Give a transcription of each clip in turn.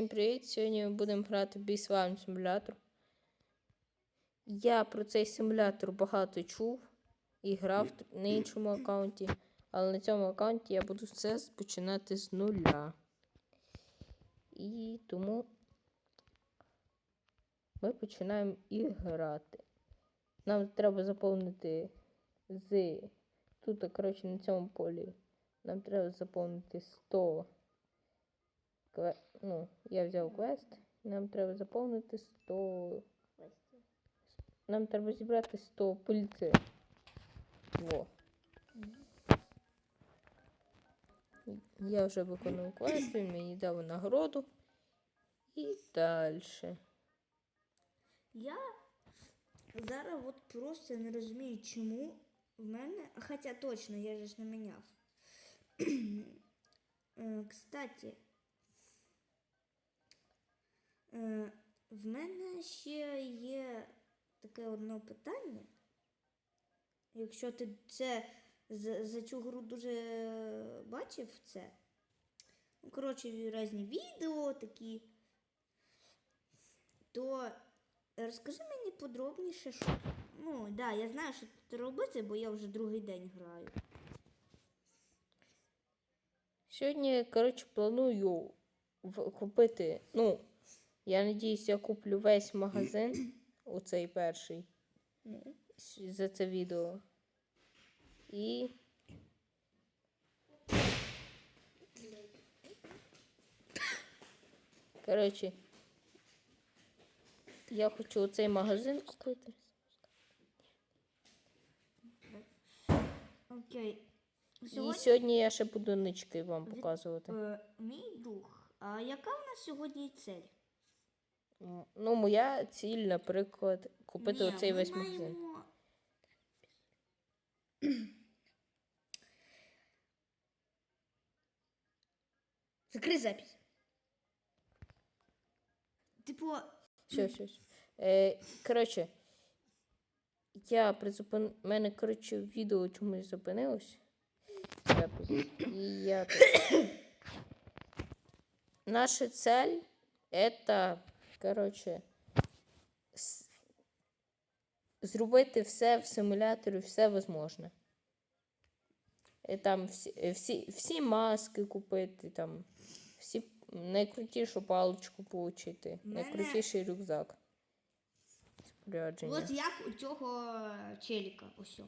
Всім привіт! Сьогодні ми будемо грати в Бійслайм симулятор. Я про цей симулятор багато чув і грав на іншому аккаунті, але на цьому аккаунті я буду все починати з нуля. І тому ми починаємо і грати. Нам треба заповнити з тут, коротше, на цьому полі. Нам треба заповнити 100 кве... ну, я взяв квест, нам треба заповнити 100. Нам треба зібрати 100 пильців. Во. Я вже виконав квест, він мені дав нагороду. І далі. Я зараз от просто не розумію, чому в мене. Хоча точно, я ж не міняв. Е, Кстати, в мене ще є таке одне питання. Якщо ти це за, за цю гру дуже бачив це. Ну, коротше, різні відео такі. То розкажи мені подробніше, що. Ну, так, да, я знаю, що тут робити, бо я вже другий день граю. Сьогодні, коротше, планую купити. Ну, я надіюсь, я куплю весь магазин, оцей перший, Ну. за це відео. І. Коротше, я хочу оцей магазин купити. Окей. І Сьогодні сьогодні я ще буду нички вам показувати. е, мій дух. А яка у нас сьогодні цель? Ну, моя ціль, наприклад, купити Ні, оцей ми весь магазин. маємо- Закрий запись. Типу, Все, все, все. Е, коротше, я призупин... У мене, коротше, відео чомусь зупинилось. Запис. І я... Наша цель это, коротше, зробити все в симуляторі, все возможне. І там всі, всі, всі маски купити, там, всі найкрутішу паличку получити, Мене- найкрутіший рюкзак. Спорядження. от як у цього челіка. Ось.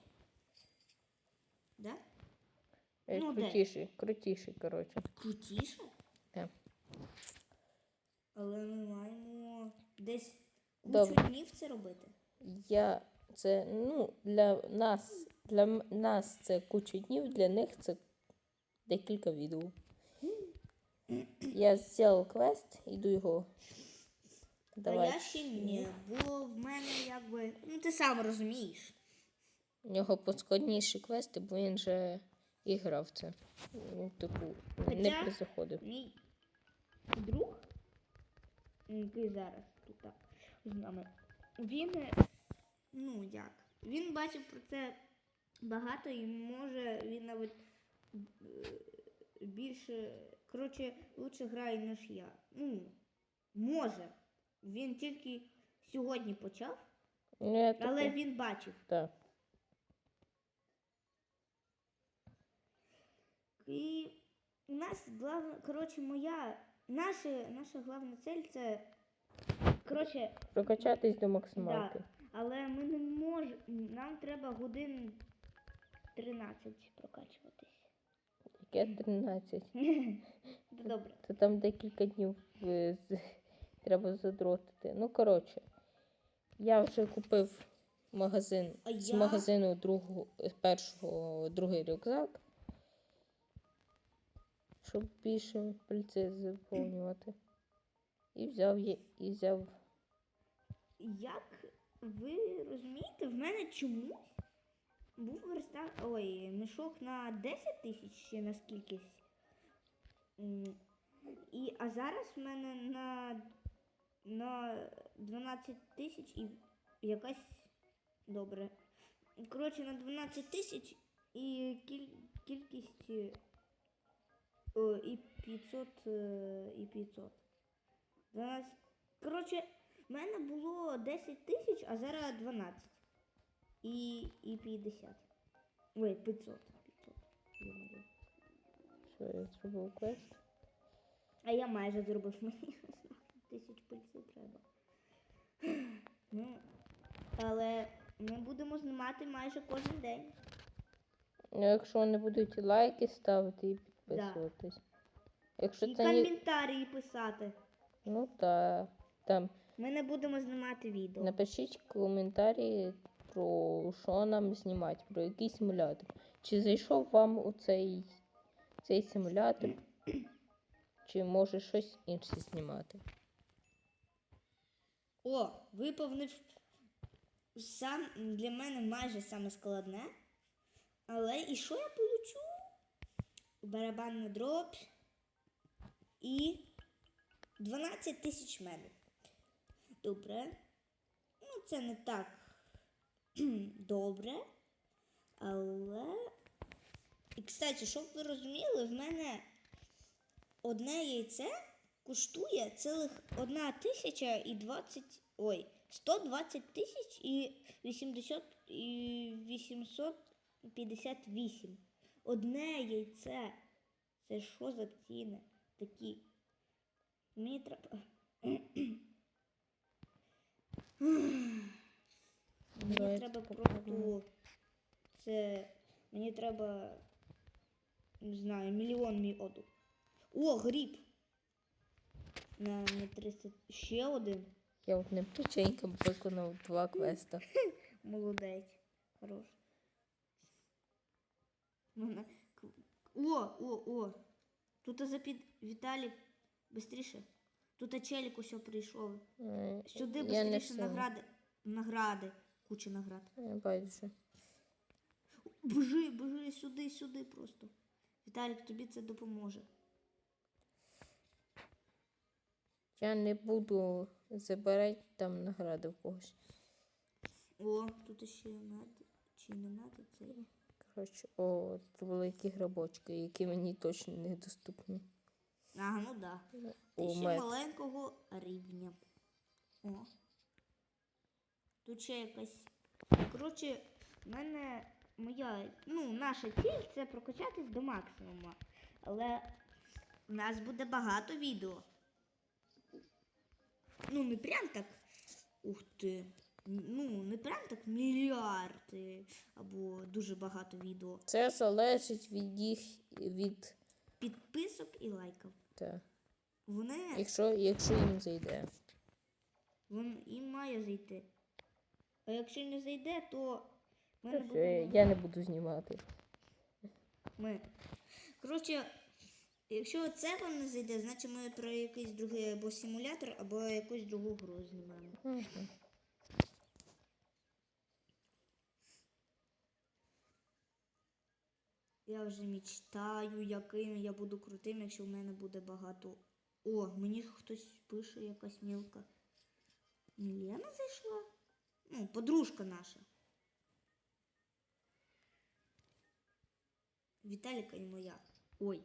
Да? Е, ну, де? крутіший, крутіший, коротше. Крутіше? Так. Але ми маємо десь кучу Добре. днів це робити. Я це, ну, для нас, для нас це куча днів, для них це декілька відео. Я зробив квест, іду його. А я ще ні, бо в мене якби. Ну ти сам розумієш. У нього поскладніші квести, бо він же і грав це. Ну, типу, не Хоча- призаходив. Мій друг, який зараз тут так, з нами, він, е, ну як, він бачив про це багато і може він навіть е, більше, коротше, лучше грає, ніж я. Ну, може. Він тільки сьогодні почав, Ну, я, типу, але він бачив. так. І у нас коротше, моя, наша, наша головна цель це, коротше, Прокачатись до максималки. Да, але ми не можемо. Нам треба годин 13 прокачуватись. Яке 13. Це добре. То там декілька днів е, треба задротити. Ну, коротше, я вже купив магазин А з я- магазину другого, першого, другий рюкзак. Щоб більше пальці заповнювати. І взяв є, і взяв. Як ви розумієте, в мене чомусь був верстак, ой, мішок на 10 тисяч ще на скількись. І, а зараз в мене на, на 12 тисяч і якась добре. Коротше, на 12 тисяч і кіль, кількість о, і 500 е, і 500. 12. Коротше, в мене було 10 тисяч, а зараз 12. І, і 50. Ой, 500. 500. Ё-моё. Що я зробив квест? А я майже зробив мені тисяч пальців треба. Ну, але ми будемо знімати майже кожен день. Ну, якщо вони будуть лайки ставити і підписуватись. Якщо І це ні... коментарі писати. Ну так. Там Ми не будемо знімати відео. напишіть коментарі про що нам знімати, про який симулятор. Чи зайшов вам у цей, цей симулятор, чи може щось інше знімати. О, виповнив сам для мене майже саме складне. Але і що я получу? Барабанна дробь і 12 тисяч меду. Добре. Ну, це не так добре. Але. І, кстати, щоб ви розуміли, в мене одне яйце коштує цілих одна тисяча і 20, ой, 120 тисяч і 80 і 858. Одне яйце. Це що за ціни такі? Мені треба. Мені треба просто. Це. Мені треба. Не знаю, мільйон мій оду. О, гріб! На, на 300. Ще один. Я одним печеньком виконав два квеста. Молодець. Хорош. К- О, о, о. Тут запід Віталік. Бистріше. Тут челік усе прийшов. Е, Сюди Я бистріше награди. Награди. Куча наград. Е, Байдуже. Бежи, бежи сюди, сюди просто. Віталік, тобі це допоможе. Я не буду забирати там награди в когось. О, тут ще надо. Чи не надо це? Коротше, о, тут великі грибочки, які мені точно недоступні. Ага, ну да. О, Ще мед. маленького рівня. О. Тут ще якась. Коротше, в мене моя, ну, наша ціль це прокачатись до максимуму. Але в нас буде багато відео. Ну, не прям так. Ух ти. Ну, не прям так мільярди або дуже багато відео. Це залежить від їх від. Підписок і лайків. Та. Вони Якщо, якщо їм зайде. Він їм має зайти. А якщо не зайде, то ми не будемо. я не буду знімати. Ми. Коротше, якщо це вам не зайде, значить ми про якийсь другий або симулятор, або якусь другу гру знімаємо. Мгм. Я вже мечтаю, яким я буду крутим, якщо в мене буде багато. О, мені хтось пише якась мілка. Мілена зайшла? Ну, подружка наша. Віталіка і моя. Ой.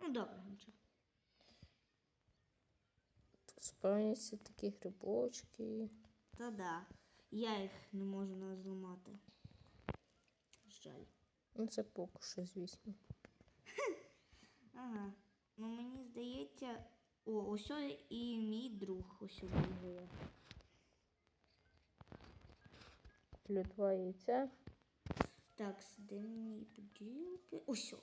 Ну добре, нічого. Спавняться такі грибочки. Та да. Я їх не можу зламати. Жаль. Ну, це поки що, звісно. Ага. Ну мені здається. О, ось і мій друг ось бігає. Плю два яйця. Так, де мені поділки? Ось. о.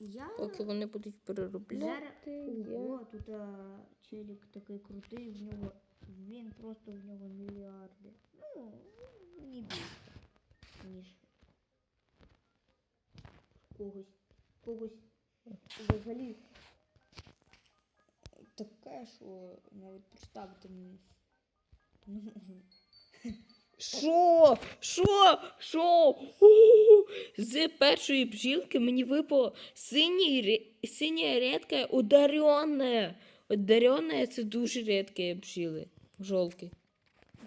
Я Поки вони будуть переробляти. я- Ого, тут а, челік такий крутий, в нього. Він просто в нього мільярди. Ну, не більше, ніж когось. Когось взагалі таке, що навіть представити мені. не. Що? Що? Що? У-у-у! З першої бджілки мені випало синій, синя рідка одаренная. Одаренная це дуже рідкі бджіли. Жолки.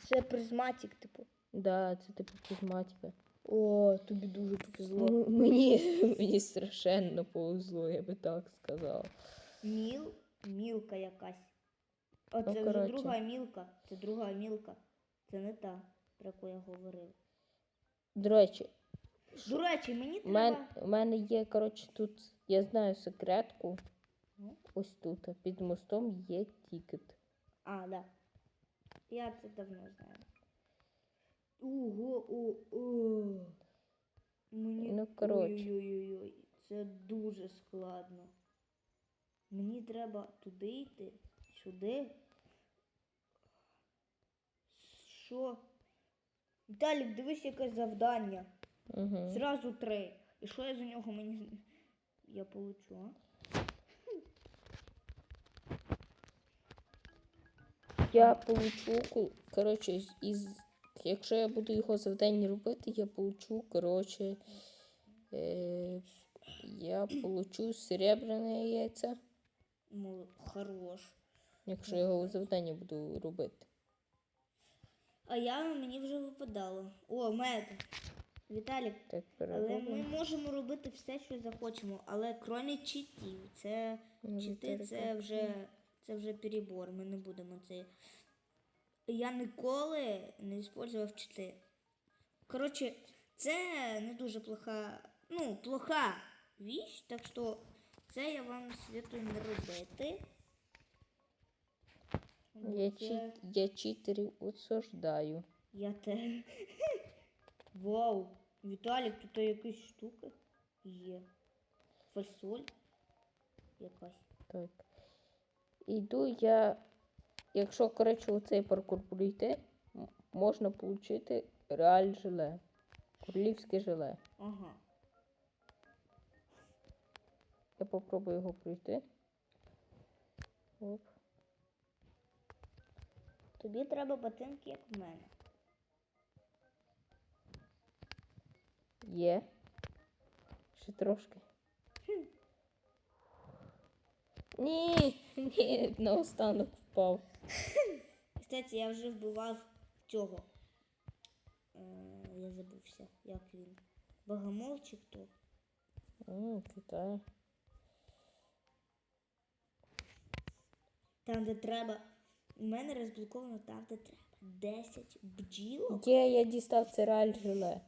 Це призматик, типу. Да, це типу призматика. О, тобі дуже повезло. М- Мені, мені страшенно повезло, я би так сказав. Міл, мілка якась. О, це Ну, вже коротше. друга мілка. Це друга мілка. Це не та, про яку я говорив. До речі, До речі, мені у мен, треба. у мене є, коротше, тут, я знаю секретку. Ну? Ось тут, під мостом є тікет. А, да. Я це давно знаю. Ого, о, о. Мені... Ну, коротше. Ой-ой-ой, це дуже складно. Мені треба туди йти, сюди. Що? Віталік, дивись, яке завдання. Угу. Зразу три. І що я за нього мені. Я получу, а? Я получу, коротше, із, якщо я буду його завдання робити, я получу, коротше, е, я получу серебряне яйце, Мол, хорош. якщо я його завдання буду робити. А я мені вже випадало. О, мед. Віталік, Так але ми можемо робити все, що захочемо, але крім читів. Це Ну, чити це вже це вже перебор. Ми не будемо це. Я ніколи не використовував чити. Коротше, це не дуже плоха, ну, плоха віч, так що це я вам советую не робити. Я, Це- чит, я читерів осуждаю. Я те. Вау! Віталік, тут якісь штуки є. Фасоль якась. Так. Іду я, якщо, коротше, у цей паркур пройти, можна отримати реаль желе. Королівське желе. Ага. Я попробую його пройти. Оп. Тобі треба ботинки, як в мене. Є. Ще трошки. Ні, ні, наостанок впав. Кстати, я вже вбивав цього. Е, я забувся, як він. Богомол чи хто? М, Китай. Там, де треба. У мене розблоковано там, де треба. 10 бджілок. Є, я дістав це реаль желе.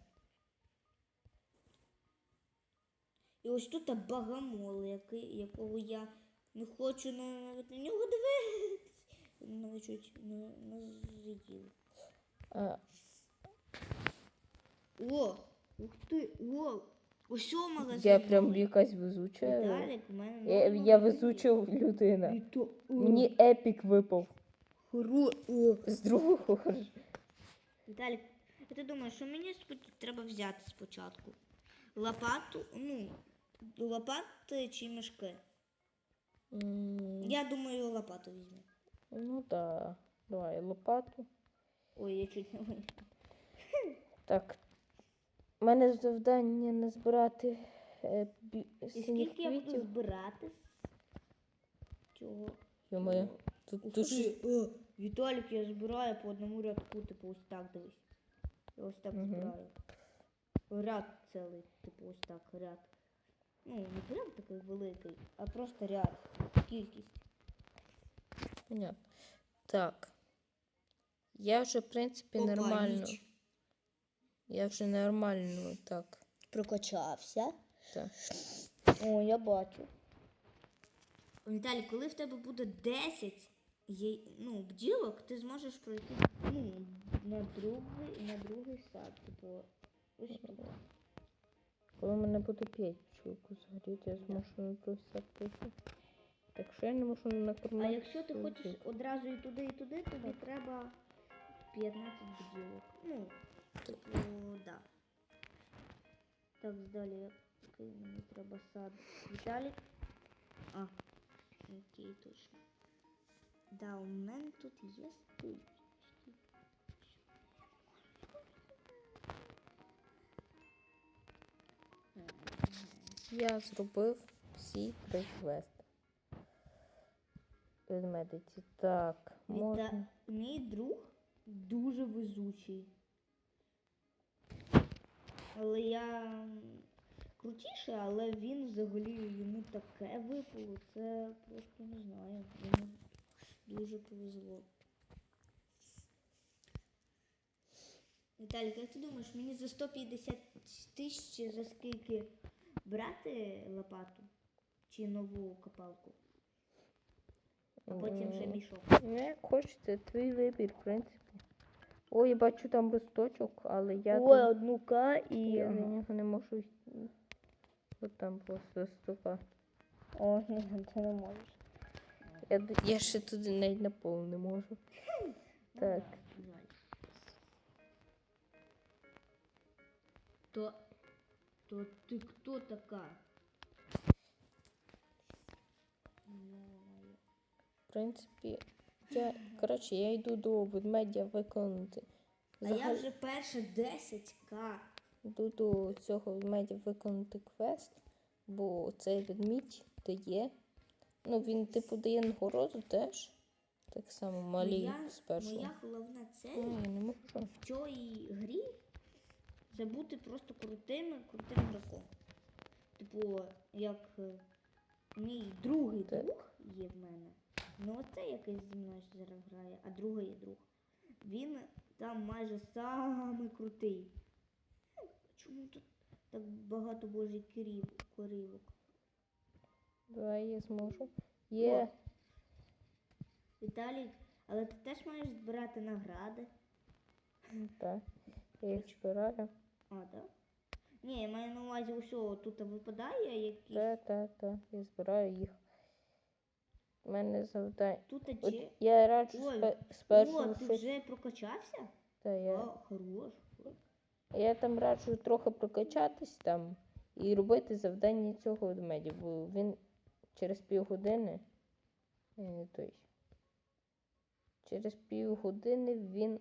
І ось тут богомол, який, якого я не хочу на- навіть на нього дивитись. Чуть не, не з'їв. А, О! Ух ти! О! Ось магазин. я прям якась везуча. Віталік, у мене Я, я везуча людина. І то, о, Мені епік випав. хоро, о. З другого. ж. Віталік, а ти думаєш, що мені спо- треба взяти спочатку? Лопату, ну, лопати чи мішки? М, Я думаю, лопату візьму. Ну да. Давай лопату. Ой, я чуть не вийшла. Так. У мене завдання назбирати е, бі- І синіх скільки я буду квітів. збирати? з Цього. Йо-моє, тут, тут о, Віталік, я збираю по одному рядку, типу ось так дивись. Я ось так Мгм. збираю. Ряд цілий, типу ось так, ряд. Ну, не прям такий великий, а просто ряд. Кількість. Понятно. Так. Я вже, в принципі, Опа, нормально. ніч. Я вже нормально так. Прокачався. так. О, я бачу. Віталій, коли в тебе буде 10 є, ну, бджілок, ти зможеш пройти ну, на другий, на другий сад. Типу, ось. Коли в мене буде 5 пчілку згоріти, я зможу на другий сад прийти. Так що я не можу накормити. А якщо ти хочеш одразу і туди, і туди, тобі треба 15 бджілок. Ну, типу, да. Так, далі, який мені треба сад. Віталік. А, окей, точно. Да, у мене тут є стиль. Я зробив всі три квести. Ведмедиці. Так, можна. Мій друг дуже везучий. Але я м, крутіше, але він взагалі йому таке випало. Це просто не знаю. Йому дуже повезло. Віталік, як ти думаєш, мені за 150 тисяч за скільки брати лопату? Чи нову копалку? А потім М, мішок. Ну, як хочете, твій вибір, в принципі. Ой, я бачу там листочок, але я, Ой, тут- одну К і. я на нього не можу. йти. От там просто ступа. О, ні, ти не можеш. Я, я ще туди навіть на пол не можу. Так. То, то ти хто така? В принципі, я, коротше, я йду до ведмедя виконати. А я вже перша 10к. Йду до цього ведмедя виконати квест, бо цей ведмідь дає. Ну, він, типу, дає нагороду теж. Так само малі спершу. моя головна цель Ой, не можу. в цій грі це бути просто крутим, крутим граком. Типу, як е, мій другий Так. друг є в мене. Ну оце який зі мною зараз грає, а другий є друг. Він там майже самий крутий. Ну, Чому тут так багато божих корів, корівок? Давай я зможу. Є. Віталік, але ти теж маєш збирати награди. Так. Я їх збираю. А, так? Ні, я маю на увазі усього тут випадає якісь. Так, так, так. Я збираю їх. У мене завдання. Тут От чи. я раджу Ой, спершу О, ти щось. вже прокачався? Та я, О, хорош. я там раджу трохи прокачатись там і робити завдання цього ведмедя, бо він через півгодини. той. Через півгодини він.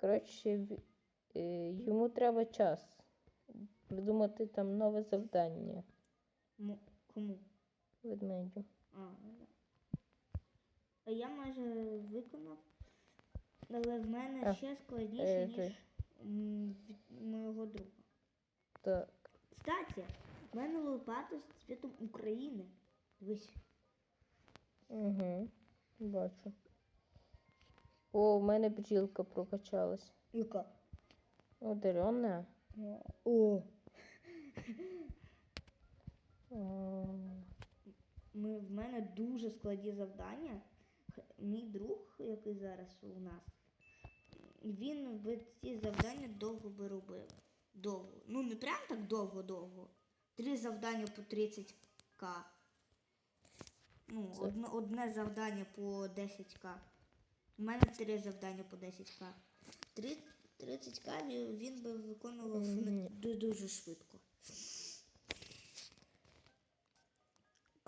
Коротше, е, йому треба час придумати там нове завдання кому? ведмедю. А, ну. А я майже виконав. Але в мене А, ще складніше, е, ніж моєго друга. Так. Кстати, в мене лопата з цвітом України. Дивись. Угу. Бачу. О, в мене бджілка прокачалась. Яка? Одарена. О. Ми, в мене дуже складні завдання. Мій друг, який зараз у нас, він би ці завдання довго би робив. Довго. Ну, не прям так довго-довго. Три завдання по 30к. Ну, одне, одне завдання по 10к. У мене три завдання по 10к. 30к він- би виконував Мгм. ду- дуже швидко.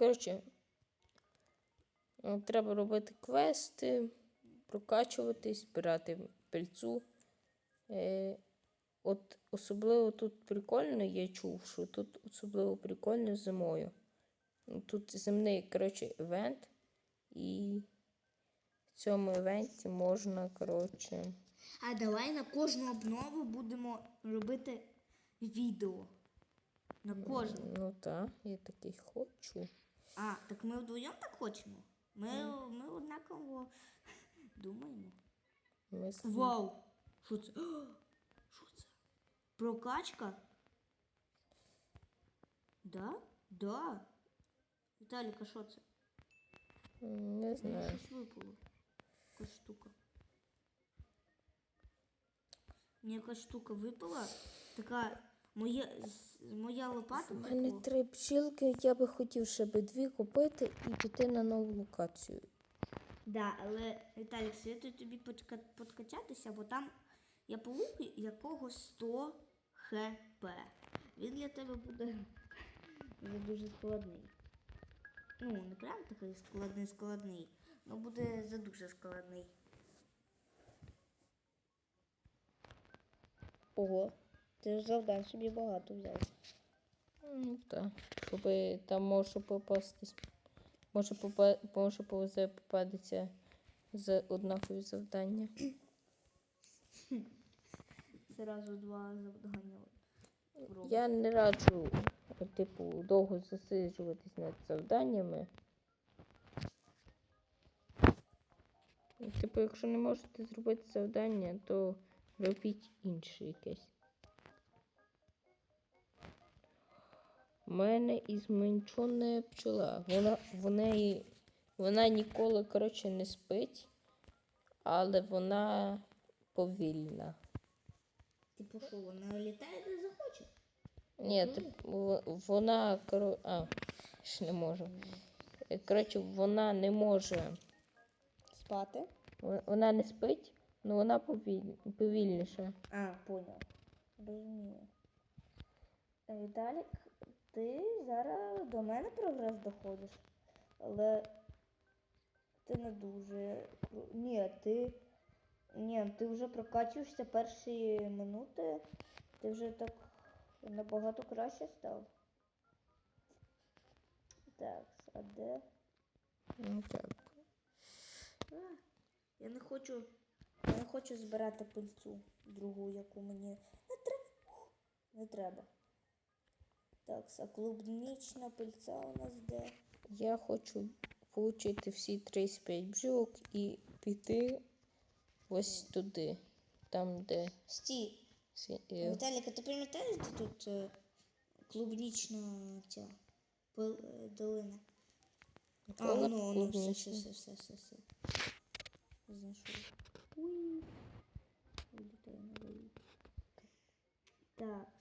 Коротше, е, треба робити квести, прокачуватись, збирати пильцу. Е, от особливо тут прикольно, я чув, що тут особливо прикольно зимою. Тут зимний, коротше, івент, і в цьому івенті можна, коротше. А давай на кожну обнову будемо робити відео. На кожну. Ну так, я такий хочу. А, так ми вдвоєм так хочемо? Ми, ми однаково думаємо. Ми з- Вау! Що це? О, Що це? Прокачка? Да? Да. Віталіка, що це? М, Не Мені знаю. щось випало. Якась штука. Мені якась штука випала. Така моя, моя лопата. У мене типу, три бджілки, я би хотів ще би дві купити і піти на нову локацію. Да, але Віталік, советую тобі подкачатися, бо там я паук, якого 100 хп. Він для тебе буде вже дуже складний. Ну, не прям такий складний складний, але буде за дуже складний. Ого, ти ж завдань собі багато взяв. Ну так. Щоб там може попастись. Може, попа... може повезе попадеться з однакові завдання. зразу два завдання. Я не раджу, типу, довго засиджуватись над завданнями. Типу, якщо не можете зробити завдання, то робіть інше якесь. У мене ізменчена пчола. Вона, в неї, вона ніколи, коротше, не спить, але вона повільна. Типу що, вона літає де захоче? Ні, тип- в- вона коро... А, ж не можу. Е, Коротше, вона не може. Спати. Вона не спить, але вона повіль... повільніша. А, понял. Розумію. Е, Віталік, ти зараз до мене прогрес доходиш, але ти не дуже. Ні, ти. Ні, ти вже прокачуєшся перші минути. Ти вже так набагато краще став. Так, а де? Ну, так. Я не хочу. Я не хочу збирати пильцю другу, яку мені не треба. Не треба. Так, а клубнічна пильця у нас де? Я хочу отримати всі 35 бджілок і піти ось туди. Там, де. Стій. сі- е, Віталік, а ти пам'ятаєш, де тут е, клубнічна ця пил, е, долина? А, воно, воно, все, клубнічна. все, все, все, все. Знайшов. Уй. Вилітаю на. Так.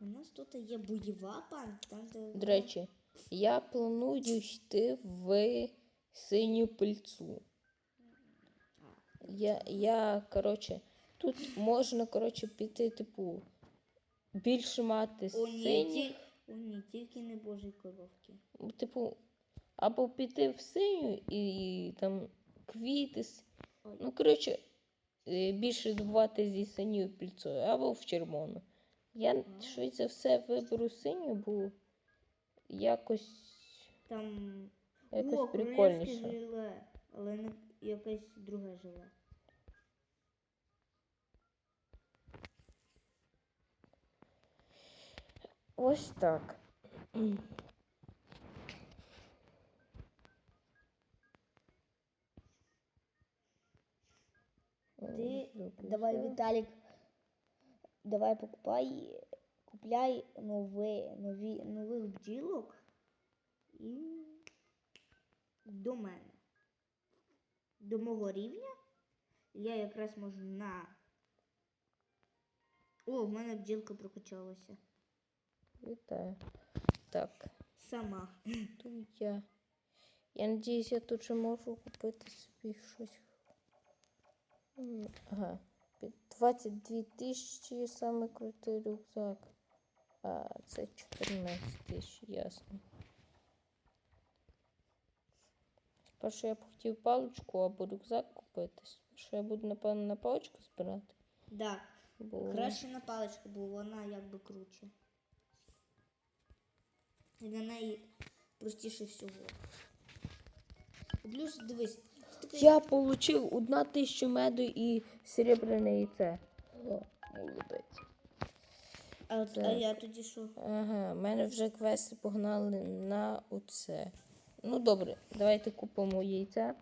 У нас тут є бойова пан, там де. До речі, я планую йти в синю пильцу. Я, я коротше, тут можна, коротше, піти, типу, більше мати синіх. О, ні, тільки не божі коровки. типу, або піти в синю і там квіти. Ну, коротше, е, більше добувати зі синьою пільцою, або в червону. Я швидше за все виберу синю, бо якось, Там якось О, прикольніше. жиле, але не якесь друге жиле. Ось так. Ти давай. Віталік, давай покупай, купляй нові, нові, нових бджілок і до мене. До мого рівня. Я якраз можу на. О, в мене бджілка прокачалася. Вітаю. Так, Сама. тут я. Я надіюсь, я тут же можу купити собі щось. Ага. Під 22 тисячі саме крутий рюкзак. А це 14 тисяч, ясно. Перше я б хотів паличку або рюкзак купити. Що я буду, напевно, на паличку збирати. Да. Бо... Краще на паличку, бо вона якби круче. І на неї простіше всього. Плюс дивись, Я получив одна тисяча меду і серебряне яйце. О, молодець. а, от, а я тоді що? Ага, в мене вже квести погнали на оце. Ну добре, давайте купимо яйця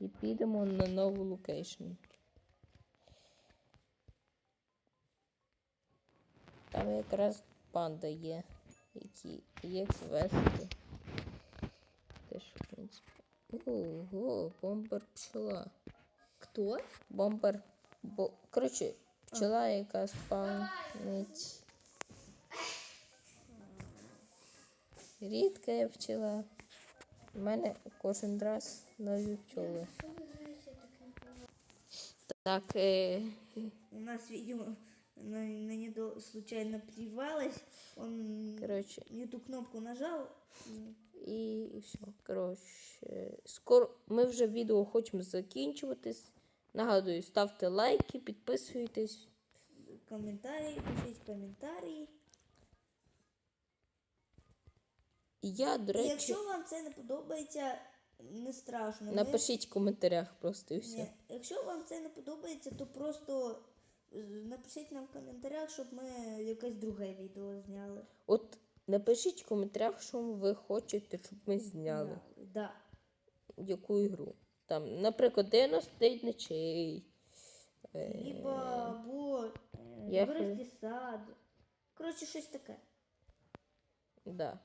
і підемо на нову локейшн. Там якраз панда є, які є квести. Ого, бомбер пчела. Хто? Бомбер. Бо... Коротше, пчела, яка спавнить. Рідка пчела. У мене кожен раз нові пчоли. Так, е, У нас, видимо, на, на нее случайно плевалась. Он коротше, не ту кнопку нажал. І все. Коротше, скоро ми вже відео хочемо закінчувати. Нагадую, ставте лайки, підписуйтесь. Комментарии, пишите комментарии. І я, до І речі, якщо вам це не подобається, не страшно. напишіть в коментарях просто і все. Ні, якщо вам це не подобається, то просто Напишіть нам в коментарях, щоб ми якесь друге відео зняли. От напишіть в коментарях, що ви хочете, щоб ми зняли. Да. Яку ігру. Там, наприклад, 99 ночей. Е, Либо або е, Я вирости сад. Коротше, щось таке. Да.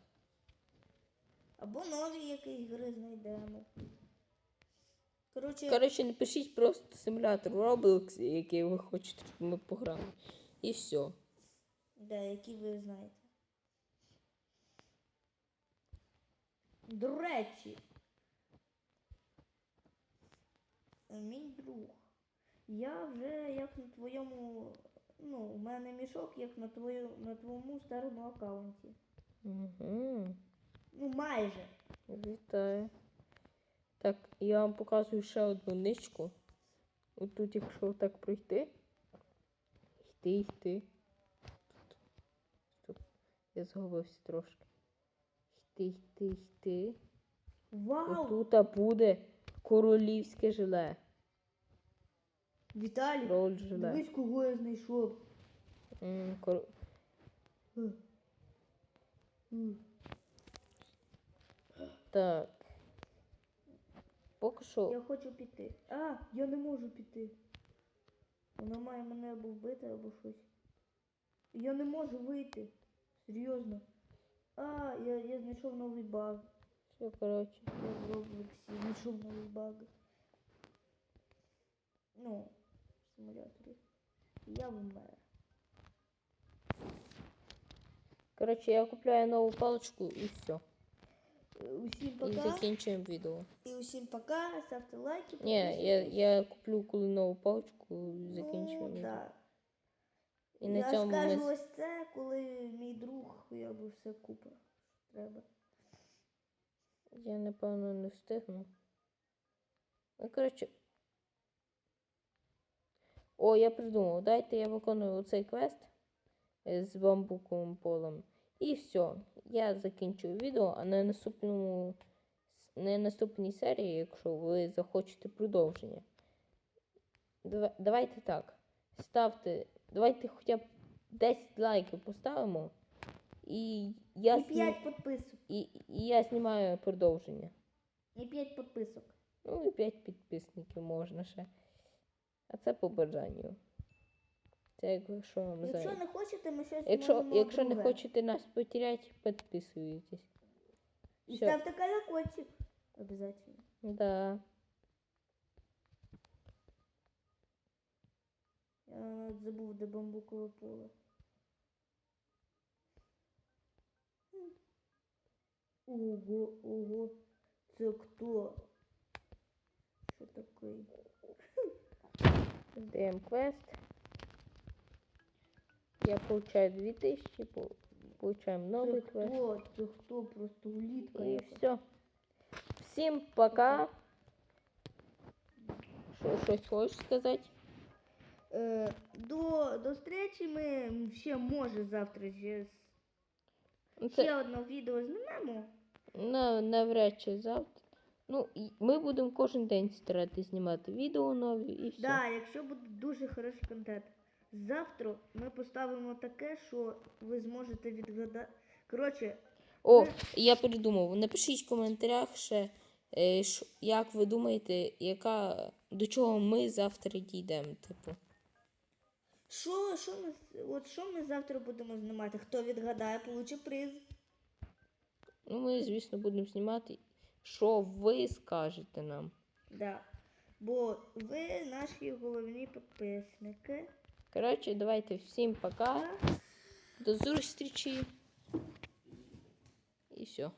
Або нові якісь гри знайдемо. Коротше, Коротше, напишіть просто симулятор Roblox, який ви хочете, щоб ми пограли. І все. да, які ви знаєте. До речі, мій друг, я вже як на твоєму, ну, у мене мішок, як на твою, на твоєму старому аккаунті. Угу. Ну, майже. Вітаю. Так, я вам показую ще одну ничку. От тут, якщо так пройти. Йти, йти. Стоп. Я згубився трошки. Йти, йти, йти. Вау! Отут буде королівське желе. Віталій, Роль желе. дивись, кого я знайшов. М, кор- Так. Поки що. Я хочу піти. А, я не можу піти. Вона має мене або вбити, або щось. Я не можу вийти. Серйозно. А, я, я знайшов новий баг. Все, коротше. Я в Роблоксі знайшов новий баг. Ну, в симуляторі. Я вмер. Коротше, я купляю нову паличку і все. Е, Усім І пока. закінчуємо відео. І усім пока. Ставте лайки. Ні, я, підписуйтесь. я куплю коли нову паличку і закінчуємо. Ну, відео. І на я цьому скажу з- ось це, коли мій друг я би все купив. Треба. Я напевно не встигну. Ну, коротше. О, я придумав. Дайте я виконую оцей квест е, з бамбуковим полем. І все. Я закінчую відео, а на наступному на наступній серії, якщо ви захочете продовження. Давайте так. Ставте. Давайте хоча б 10 лайків поставимо. І я, І знім- 5 підписок. і, і я знімаю продовження. І 5 підписок. Ну і 5 підписників можна ще. А це по бажанню. Це якщо вам Якщо зайде. не хочете, ми щось Якщо, якщо не хочете нас потеряти, підписуйтесь. І ставте колокольчик. Обязательно. Да. Я навіть забув, де бамбукове поле. Ого, ого. Це хто? Що такий? Здаємо квест. Я получаю 2000, по- получаємо новий Це квест. хто? Це хто? Просто улітка І все. Всім пока. Що, щось хочеш сказати? Е, до, до зустрічі ми ще може завтра ще, Ну, ще Це одне відео знімемо. на, навряд чи завтра. Ну, ми будемо кожен день старатися знімати відео нові і все. Да, якщо буде дуже хороший контент. Завтра ми поставимо таке, що ви зможете відгадати. Коротше, О, Ми- я придумав. Напишіть в коментарях ще, е, як ви думаєте, яка, до чого ми завтра дійдемо. Типу. Що, що ми, от що ми завтра будемо знімати? Хто відгадає, получить приз. Ну, ми, звісно, будемо знімати, що ви скажете нам. Да. Бо ви наші головні підписники. Коротше, давайте всім пока. До зустрічі. І все.